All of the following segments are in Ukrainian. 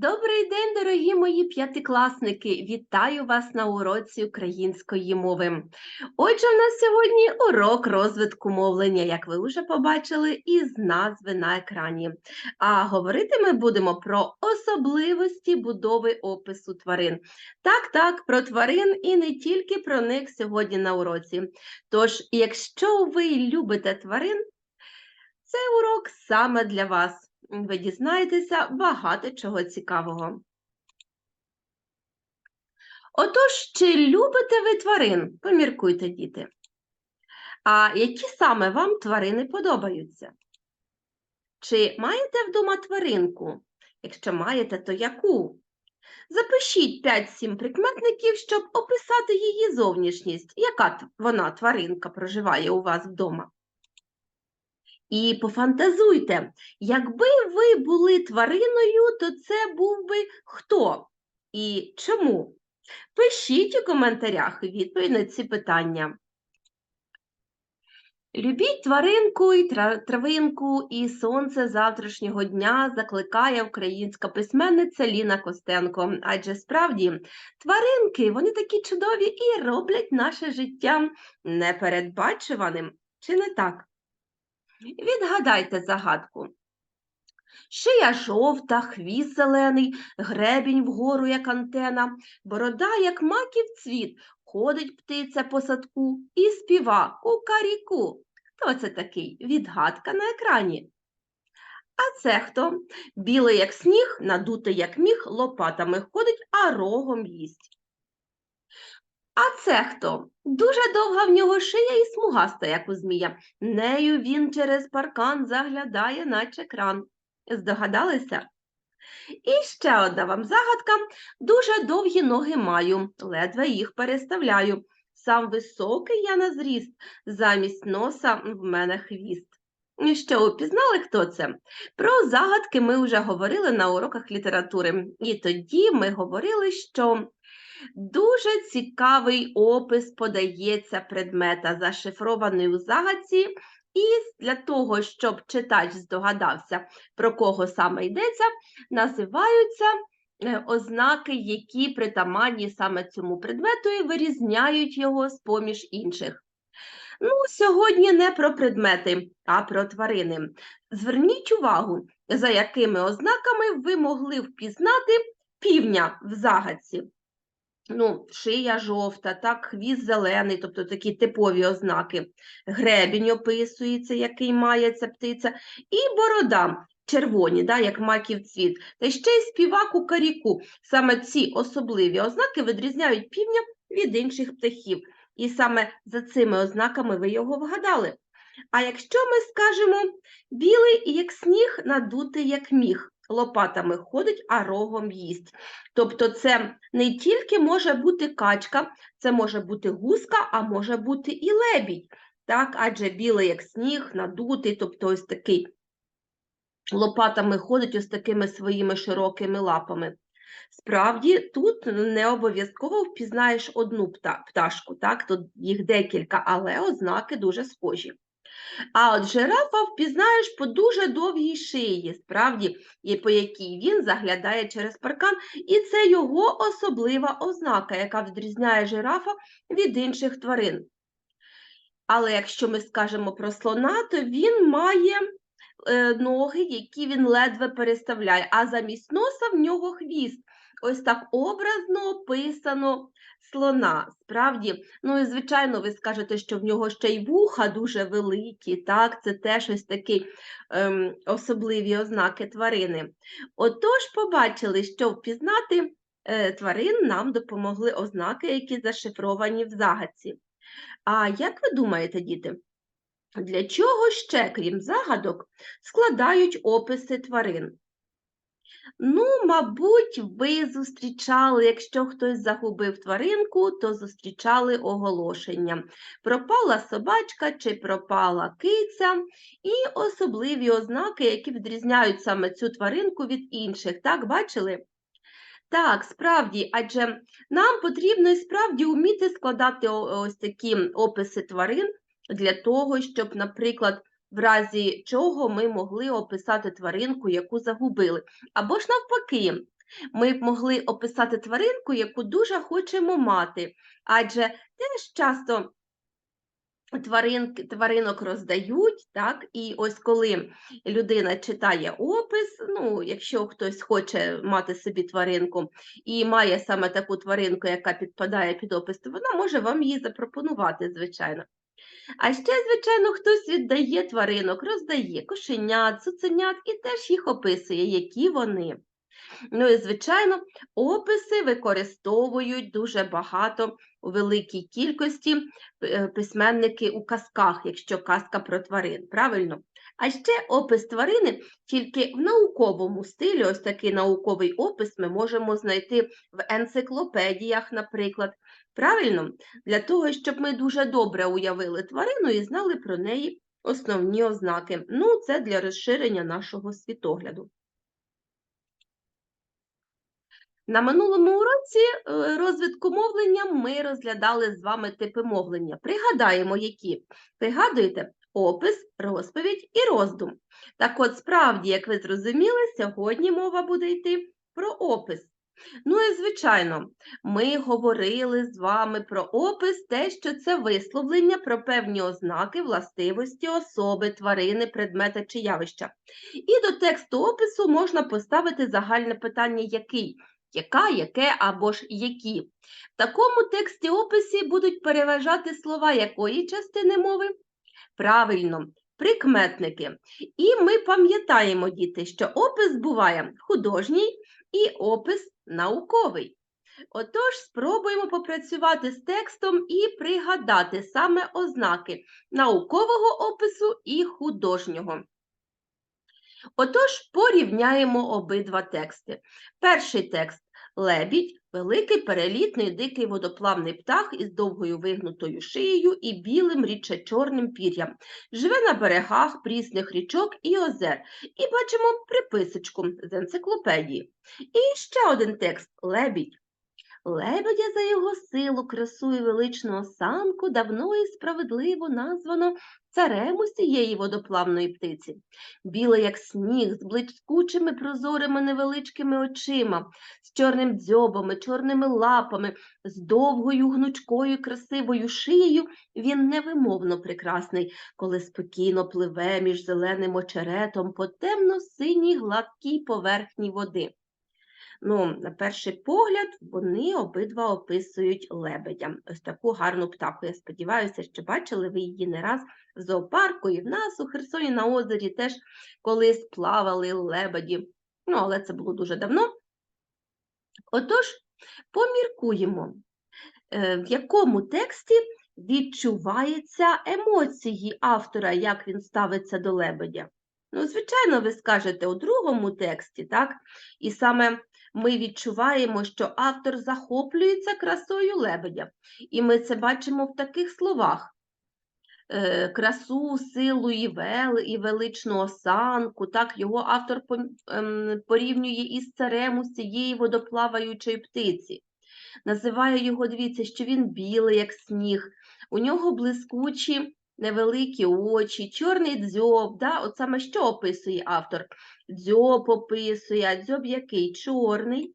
Добрий день, дорогі мої п'ятикласники! Вітаю вас на уроці української мови. Отже, у нас сьогодні урок розвитку мовлення, як ви вже побачили із назви на екрані. А говорити ми будемо про особливості будови опису тварин. Так, так, про тварин і не тільки про них сьогодні на уроці. Тож, якщо ви любите тварин, цей урок саме для вас ви дізнаєтеся багато чого цікавого. Отож, чи любите ви тварин? Поміркуйте, діти. А які саме вам тварини подобаються? Чи маєте вдома тваринку? Якщо маєте, то яку? Запишіть 5-7 прикметників, щоб описати її зовнішність. Яка вона тваринка проживає у вас вдома? І пофантазуйте, якби ви були твариною, то це був би хто і чому? Пишіть у коментарях відповідь на ці питання. Любіть тваринку і травинку, і сонце завтрашнього дня закликає українська письменниця Ліна Костенко. Адже справді тваринки вони такі чудові і роблять наше життя непередбачуваним. Чи не так? Відгадайте загадку. Шия жовта, хвіст зелений, гребінь вгору, як антена, борода, як маків цвіт, ходить птиця по садку і співа у каріку. Хто це такий? Відгадка на екрані. А це хто? Білий, як сніг, надутий, як міг, лопатами ходить, а рогом їсть. А це хто? Дуже довга в нього шия і смугаста, як у змія. Нею він через паркан заглядає, наче кран. Здогадалися? І ще одна вам загадка. Дуже довгі ноги маю, ледве їх переставляю. Сам високий я на зріст, замість носа в мене хвіст. І що, упізнали, хто це? Про загадки ми вже говорили на уроках літератури. І тоді ми говорили, що Дуже цікавий опис подається предмета, зашифрований у загадці, і для того, щоб читач здогадався, про кого саме йдеться, називаються е, ознаки, які притаманні саме цьому предмету і вирізняють його з поміж інших. Ну, Сьогодні не про предмети, а про тварини. Зверніть увагу, за якими ознаками ви могли впізнати півня в загадці ну, шия жовта, так, хвіст зелений, тобто такі типові ознаки. Гребінь описується, який має ця птиця, і борода червоні, да, як маків цвіт. Та ще й співак у каріку. Саме ці особливі ознаки відрізняють півня від інших птахів. І саме за цими ознаками ви його вгадали. А якщо ми скажемо білий, як сніг, надутий, як міг лопатами ходить, а рогом їсть. Тобто, це не тільки може бути качка, це може бути гуска, а може бути і лебідь. Так, Адже білий, як сніг, надутий, тобто ось такий лопатами ходить ось такими своїми широкими лапами. Справді, тут не обов'язково впізнаєш одну пташку, так, тут їх декілька, але ознаки дуже схожі. А от жирафа впізнаєш по дуже довгій шиї, справді, і по якій він заглядає через паркан, і це його особлива ознака, яка відрізняє жирафа від інших тварин. Але якщо ми скажемо про слона, то він має е, ноги, які він ледве переставляє, а замість носа в нього хвіст. Ось так образно описано слона. Справді, ну і звичайно, ви скажете, що в нього ще й вуха дуже великі, так, це теж ось такі ем, особливі ознаки тварини. Отож, побачили, що впізнати е, тварин нам допомогли ознаки, які зашифровані в загадці. А як ви думаєте, діти? Для чого ще, крім загадок, складають описи тварин? Ну, мабуть, ви зустрічали, якщо хтось загубив тваринку, то зустрічали оголошення. Пропала собачка чи пропала киця, і особливі ознаки, які відрізняють саме цю тваринку від інших. Так, бачили? Так, справді, адже нам потрібно і справді вміти складати ось такі описи тварин для того, щоб, наприклад, в разі чого ми могли описати тваринку, яку загубили. Або ж навпаки, Ми б могли описати тваринку, яку дуже хочемо мати, адже теж часто тваринки, тваринок роздають, так, і ось коли людина читає опис, ну, якщо хтось хоче мати собі тваринку і має саме таку тваринку, яка підпадає під опис, то вона може вам її запропонувати, звичайно. А ще, звичайно, хтось віддає тваринок, роздає кошенят, цуценят і теж їх описує, які вони. Ну і, звичайно, описи використовують дуже багато у великій кількості е, письменники у казках, якщо казка про тварин, правильно? А ще опис тварини тільки в науковому стилі, ось такий науковий опис ми можемо знайти в енциклопедіях, наприклад. Правильно? Для того, щоб ми дуже добре уявили тварину і знали про неї основні ознаки. Ну, це для розширення нашого світогляду. На минулому уроці е, розвитку мовлення ми розглядали з вами типи мовлення. Пригадаємо, які. Пригадуєте опис, розповідь і роздум. Так от, справді, як ви зрозуміли, сьогодні мова буде йти про опис. Ну і, звичайно, ми говорили з вами про опис, те, що це висловлення про певні ознаки, властивості, особи, тварини, предмета чи явища. І до тексту опису можна поставити загальне питання який яка, яке або ж які. В такому тексті описі будуть переважати слова якої частини мови? Правильно, прикметники. І ми пам'ятаємо, діти, що опис буває художній і опис науковий. Отож, спробуємо попрацювати з текстом і пригадати саме ознаки наукового опису і художнього. Отож, порівняємо обидва тексти. Перший текст лебідь великий перелітний дикий водоплавний птах із довгою вигнутою шиєю і білим рідче-чорним пір'ям. Живе на берегах прісних річок і озер. І бачимо приписочку з енциклопедії. І ще один текст лебідь. Лебедя за його силу, красу і величну осанку давно і справедливо названо царем усієї водоплавної птиці. Біле, як сніг, з блискучими прозорими невеличкими очима, з чорним дзьобами, чорними лапами, з довгою гнучкою красивою шиєю, він невимовно прекрасний, коли спокійно пливе між зеленим очеретом по темно-синій гладкій поверхні води. Ну, на перший погляд, вони обидва описують лебедя. Ось таку гарну птаху. Я сподіваюся, що бачили ви її не раз в зоопарку і в нас у Херсоні на озері теж колись плавали лебеді. Ну, але це було дуже давно. Отож, поміркуємо, е, в якому тексті відчуваються емоції автора, як він ставиться до лебедя. Ну, звичайно, ви скажете у другому тексті, так? І саме ми відчуваємо, що автор захоплюється красою лебедя. І ми це бачимо в таких словах. Е, красу, силу і вел, і величну осанку, так його автор ем, порівнює із царем усієї водоплаваючої птиці. Називає його, дивіться, що він білий, як сніг, у нього блискучі невеликі очі, чорний дзьоб. Да? От саме що описує автор? Дзьоб описує, а дзьоб який? Чорний.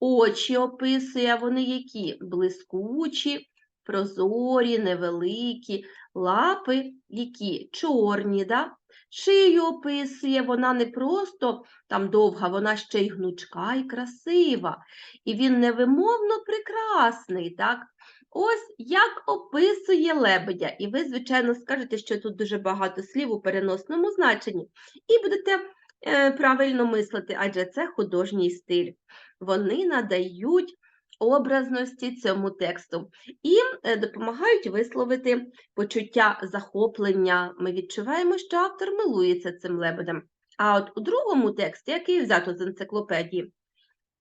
Очі описує, вони які? Блискучі, прозорі, невеликі, лапи які чорні. Да? Шию описує, вона не просто там довга, вона ще й гнучка і красива. І він невимовно прекрасний. так? Ось як описує лебедя. І ви, звичайно, скажете, що тут дуже багато слів у переносному значенні. І будете е, правильно мислити, адже це художній стиль. Вони надають образності цьому тексту і е, допомагають висловити почуття захоплення. Ми відчуваємо, що автор милується цим лебедем. А от у другому тексті, який взято з енциклопедії,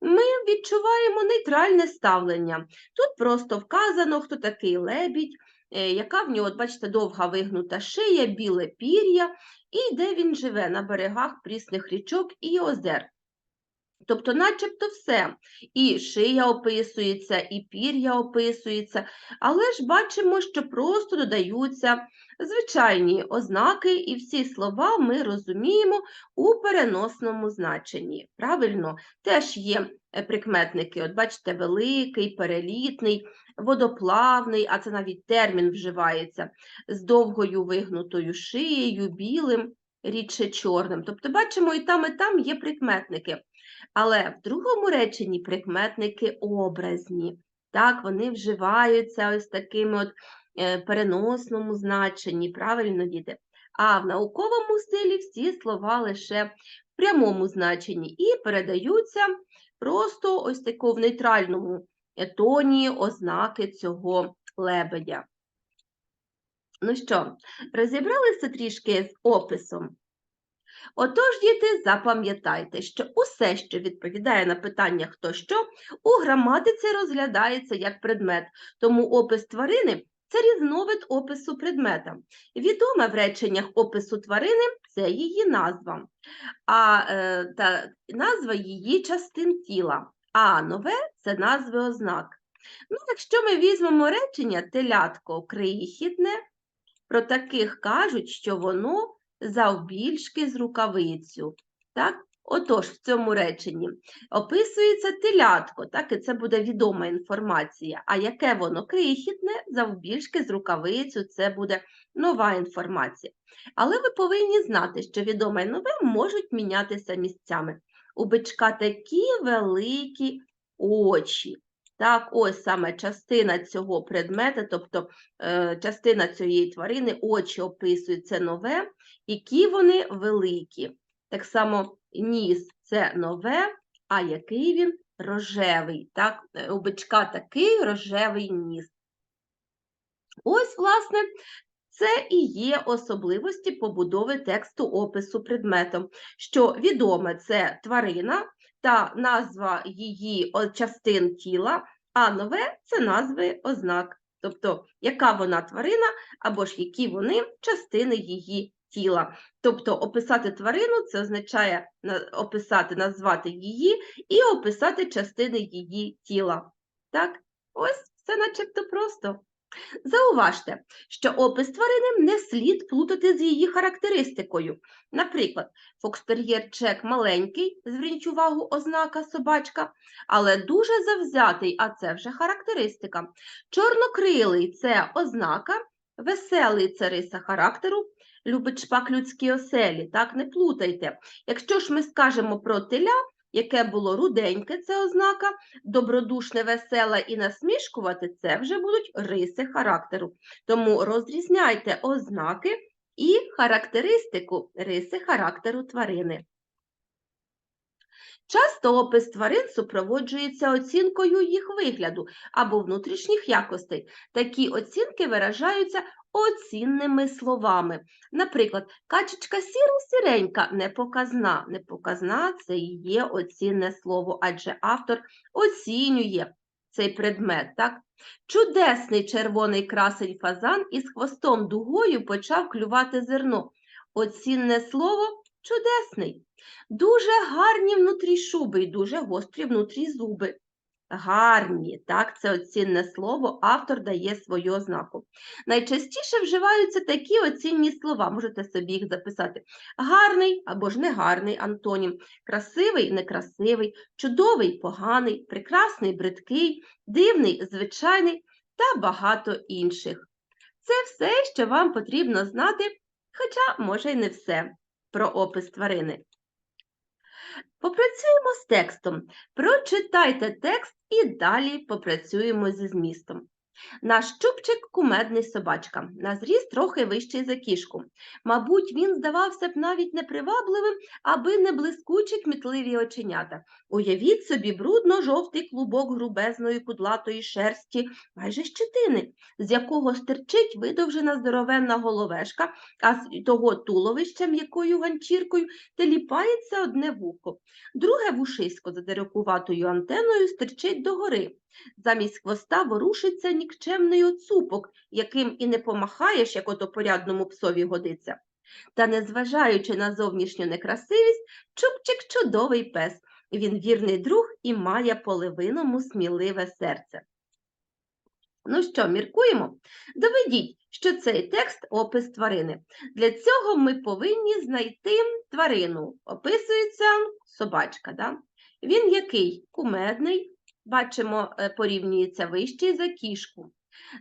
ми відчуваємо нейтральне ставлення. Тут просто вказано, хто такий лебідь, е, яка в нього, бачите, довга вигнута шия, біле пір'я, і де він живе на берегах прісних річок і озер. Тобто, начебто все. І шия описується, і пір'я описується, але ж бачимо, що просто додаються звичайні ознаки, і всі слова ми розуміємо у переносному значенні. Правильно, теж є е, прикметники. От бачите, великий, перелітний, водоплавний, а це навіть термін вживається, з довгою вигнутою шиєю, білим, рідше чорним. Тобто, бачимо, і там, і там є прикметники. Але в другому реченні прикметники образні. Так, вони вживаються ось такими от е, переносному значенні, правильно, діти? А в науковому стилі всі слова лише в прямому значенні і передаються просто ось таку в нейтральному е, тоні ознаки цього лебедя. Ну що, розібралися трішки з описом? Отож, діти, запам'ятайте, що усе, що відповідає на питання хто що, у граматиці розглядається як предмет, тому опис тварини це різновид опису предмета. Відоме в реченнях опису тварини це її назва, а е, та назва її частин тіла, а нове це назви ознак. Ну, Якщо ми візьмемо речення телятко крихітне, про таких кажуть, що воно завбільшки з рукавицю. Так? Отож, в цьому реченні описується телятко, так, і це буде відома інформація. А яке воно крихітне, завбільшки з рукавицю, це буде нова інформація. Але ви повинні знати, що відоме і нове можуть мінятися місцями. У бичка такі великі очі. Так, ось саме частина цього предмета, тобто е, частина цієї тварини, очі описують це нове, які вони великі. Так само ніс це нове, а який він рожевий. Так? Е, У бичка такий рожевий ніс. Ось, власне, це і є особливості побудови тексту опису предметом, що відоме це тварина та назва її частин тіла, а нове це назви ознак, тобто яка вона тварина або ж які вони частини її тіла. Тобто описати тварину це означає описати, назвати її і описати частини її тіла. Так, ось все начебто просто. Зауважте, що опис тварини не слід плутати з її характеристикою. Наприклад, фокстер'єр чек маленький, зверніть увагу, ознака собачка, але дуже завзятий, а це вже характеристика. Чорнокрилий це ознака, веселий це риса характеру, любить шпак людські оселі, так, не плутайте. Якщо ж ми скажемо про теля, яке було руденьке, це ознака, добродушне, веселе і насмішкувати це вже будуть риси характеру. Тому розрізняйте ознаки і характеристику риси характеру тварини. Часто опис тварин супроводжується оцінкою їх вигляду або внутрішніх якостей. Такі оцінки виражаються оцінними словами. Наприклад, качечка сіра-сіренька непоказна. Непоказна це і є оцінне слово, адже автор оцінює цей предмет. Так? Чудесний червоний красень фазан із хвостом дугою почав клювати зерно. Оцінне слово чудесний. Дуже гарні внутрі шуби і дуже гострі внутрі зуби. Гарні, так, це оцінне слово, автор дає свою ознаку. Найчастіше вживаються такі оцінні слова, можете собі їх записати. Гарний або ж негарний антонім, красивий, некрасивий, чудовий, поганий, прекрасний, бридкий, дивний, звичайний та багато інших. Це все, що вам потрібно знати, хоча, може, й не все про опис тварини. Попрацюємо з текстом. Прочитайте текст і далі попрацюємо зі змістом. Наш чубчик кумедний собачка, на зріст трохи вищий за кішку. Мабуть, він здавався б навіть непривабливим, аби не блискучі кмітливі оченята. Уявіть собі брудно-жовтий клубок грубезної кудлатої шерсті, майже щетини, з якого стирчить видовжена здоровенна головешка, а з того туловища м'якою ганчіркою теліпається одне вухо. Друге вушисько за дерекуватою антеною стирчить догори. Замість хвоста ворушиться нікчемний оцупок, яким і не помахаєш, як ото порядному псові годиться. Та, незважаючи на зовнішню некрасивість, чубчик чудовий пес. Він вірний друг і має половиному сміливе серце. Ну що, міркуємо? Доведіть, що цей текст опис тварини. Для цього ми повинні знайти тварину. Описується собачка. Да? Він який? Кумедний, бачимо, е, порівнюється вищий за кішку.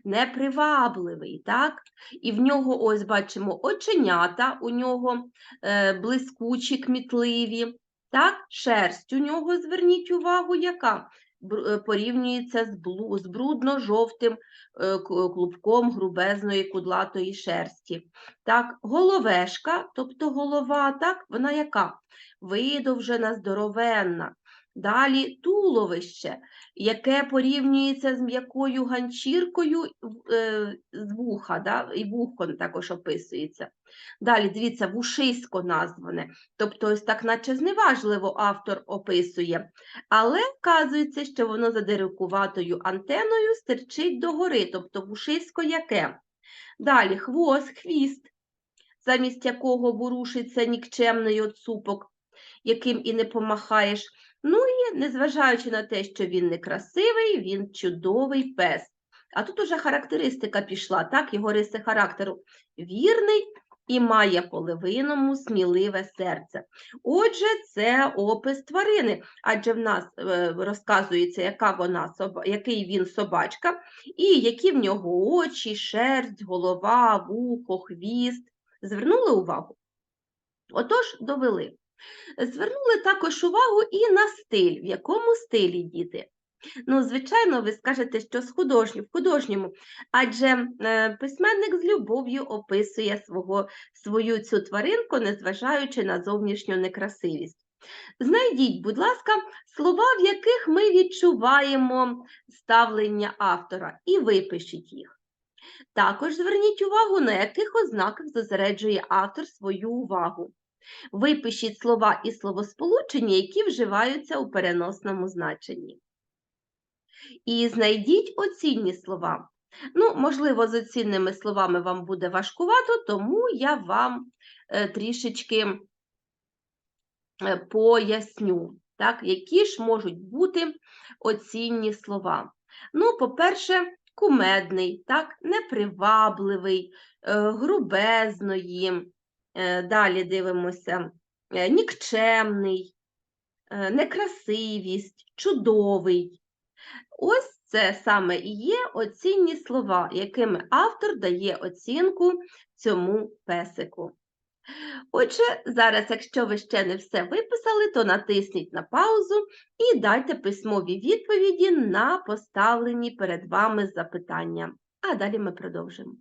Непривабливий, так? І в нього, ось бачимо, оченята у нього е, блискучі, кмітливі. Так, шерсть у нього, зверніть увагу, яка е, порівнюється з, блу- з брудно-жовтим е, клубком грубезної кудлатої шерсті. Так, головешка, тобто голова, так, вона яка? Видовжена, здоровенна. Далі туловище, яке порівнюється з м'якою ганчіркою е, з вуха, да? і вухо також описується. Далі, дивіться, вушисько назване. Тобто, ось так, наче зневажливо автор описує. Але вказується, що воно за дирикуватою антеною стирчить догори, тобто вушисько яке. Далі хвост, хвіст, замість якого ворушиться нікчемний оцупок, яким і не помахаєш. Ну і незважаючи на те, що він некрасивий, він чудовий пес. А тут уже характеристика пішла, так, його риси характеру. Вірний і має половиному сміливе серце. Отже, це опис тварини, адже в нас е, розказується, яка вона, який він собачка, і які в нього очі, шерсть, голова, вухо, хвіст. Звернули увагу? Отож, довели. Звернули також увагу і на стиль, в якому стилі діти. Ну, звичайно, ви скажете, що з художньо, в художньому, адже е, письменник з любов'ю описує свого, свою цю тваринку, незважаючи на зовнішню некрасивість. Знайдіть, будь ласка, слова, в яких ми відчуваємо ставлення автора, і випишіть їх. Також зверніть увагу, на яких ознаках зосереджує автор свою увагу. Випишіть слова і словосполучення, які вживаються у переносному значенні. І знайдіть оцінні слова. Ну, можливо, з оцінними словами вам буде важкувато, тому я вам е, трішечки е, поясню, так, які ж можуть бути оцінні слова. Ну, по-перше, кумедний, так, непривабливий, е, грубезної. Е, Далі дивимося, е, нікчемний, е, некрасивість, чудовий. Ось це саме і є оцінні слова, якими автор дає оцінку цьому песику. Отже, зараз, якщо ви ще не все виписали, то натисніть на паузу і дайте письмові відповіді на поставлені перед вами запитання. А далі ми продовжимо.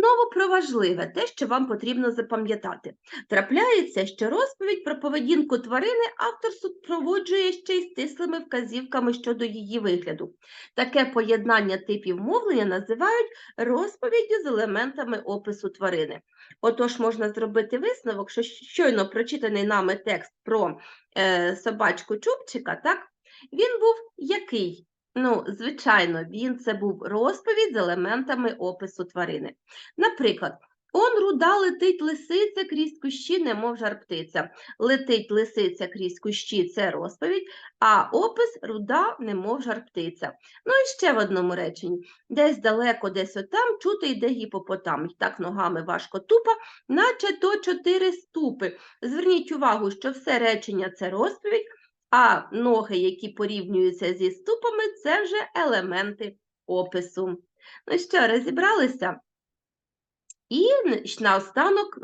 Знову про важливе, те, що вам потрібно запам'ятати. Трапляється, що розповідь про поведінку тварини автор супроводжує ще й стислими вказівками щодо її вигляду. Таке поєднання типів мовлення називають розповіддю з елементами опису тварини. Отож, можна зробити висновок, що щойно прочитаний нами текст про е, собачку Чубчика, так, він був який? Ну, звичайно, він це був розповідь з елементами опису тварини. Наприклад, он руда летить лисиця крізь кущі, немов жар птиця. Летить лисиця крізь кущі це розповідь, а опис руда, немов жар птиця. Ну і ще в одному реченні. Десь далеко, десь отам чути йде гіпопотам. І так ногами важко тупа, наче то чотири ступи. Зверніть увагу, що все речення це розповідь, а ноги, які порівнюються зі ступами, це вже елементи опису. Ну що, розібралися? І наостанок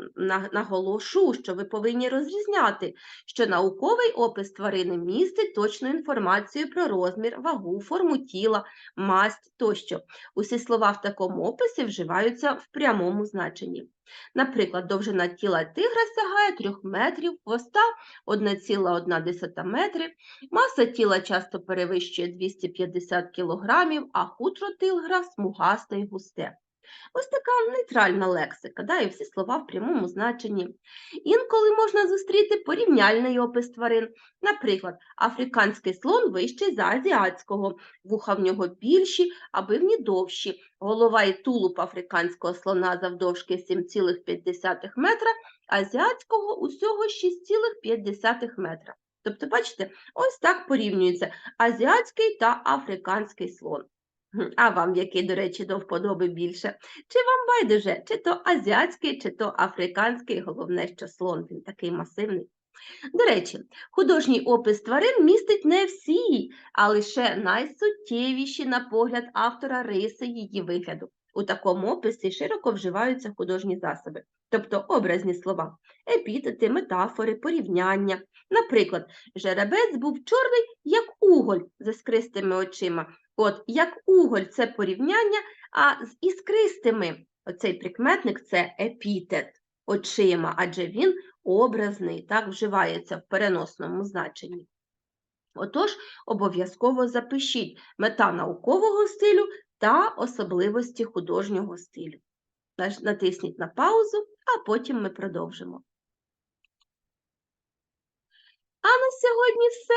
наголошу, що ви повинні розрізняти, що науковий опис тварини містить точну інформацію про розмір, вагу, форму тіла, масть тощо. Усі слова в такому описі вживаються в прямому значенні. Наприклад, довжина тіла тигра сягає 3 метрів, хвоста 1,1 метри, маса тіла часто перевищує 250 кг, а хутро тигра смугасте й густе. Ось така нейтральна лексика, да, і всі слова в прямому значенні. Інколи можна зустріти порівняльний опис тварин. Наприклад, африканський слон вищий за азіатського, вуха в нього більші, а бивні довші. Голова і тулуб африканського слона завдовжки 7,5 метра, азіатського усього 6,5 метра. Тобто, бачите, ось так порівнюється азіатський та африканський слон. А вам який, до речі, до вподоби більше? Чи вам байдуже, чи то азіатський, чи то африканський, головне, що слон, він такий масивний. До речі, художній опис тварин містить не всі, а лише найсуттєвіші, на погляд автора риси її вигляду. У такому описі широко вживаються художні засоби, тобто образні слова, епітети, метафори, порівняння. Наприклад, жеребець був чорний, як уголь з іскристими очима. От, як уголь це порівняння, а з іскристими оцей прикметник це епітет очима, адже він образний, так вживається в переносному значенні. Отож, обов'язково запишіть мета наукового стилю та особливості художнього стилю. Натисніть на паузу, а потім ми продовжимо. А на сьогодні все.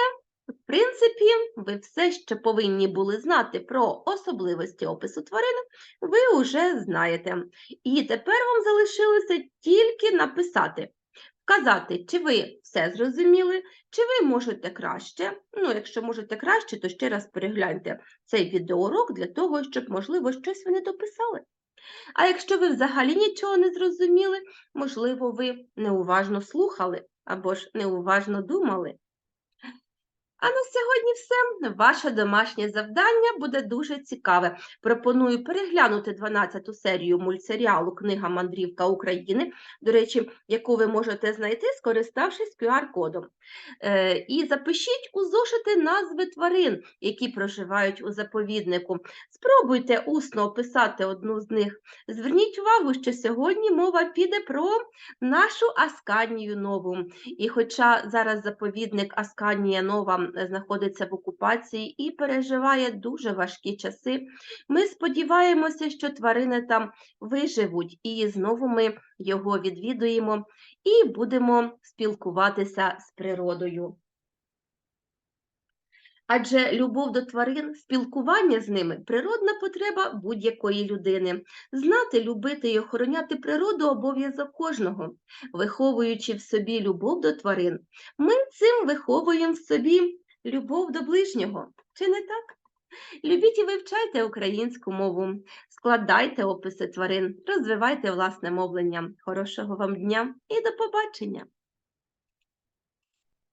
В принципі, ви все, що повинні були знати про особливості опису тварини, ви вже знаєте. І тепер вам залишилося тільки написати, вказати, чи ви все зрозуміли, чи ви можете краще. Ну, якщо можете краще, то ще раз перегляньте цей відеоурок для того, щоб, можливо, щось ви не дописали. А якщо ви взагалі нічого не зрозуміли, можливо, ви неуважно слухали або ж неуважно думали. А на сьогодні все. Ваше домашнє завдання буде дуже цікаве. Пропоную переглянути 12-ту серію мультсеріалу Книга Мандрівка України, до речі, яку ви можете знайти, скориставшись QR-кодом. Е, і запишіть у зошити назви тварин, які проживають у заповіднику. Спробуйте усно описати одну з них. Зверніть увагу, що сьогодні мова піде про нашу Асканію Нову. І хоча зараз заповідник Асканія Нова знаходиться в окупації і переживає дуже важкі часи, ми сподіваємося, що тварини там виживуть, і знову ми його відвідуємо і будемо спілкуватися з природою. Адже любов до тварин, спілкування з ними природна потреба будь-якої людини. Знати, любити і охороняти природу обов'язок кожного. Виховуючи в собі любов до тварин, ми цим виховуємо в собі любов до ближнього. Чи не так? Любіть і вивчайте українську мову, складайте описи тварин, розвивайте власне мовлення. Хорошого вам дня і до побачення!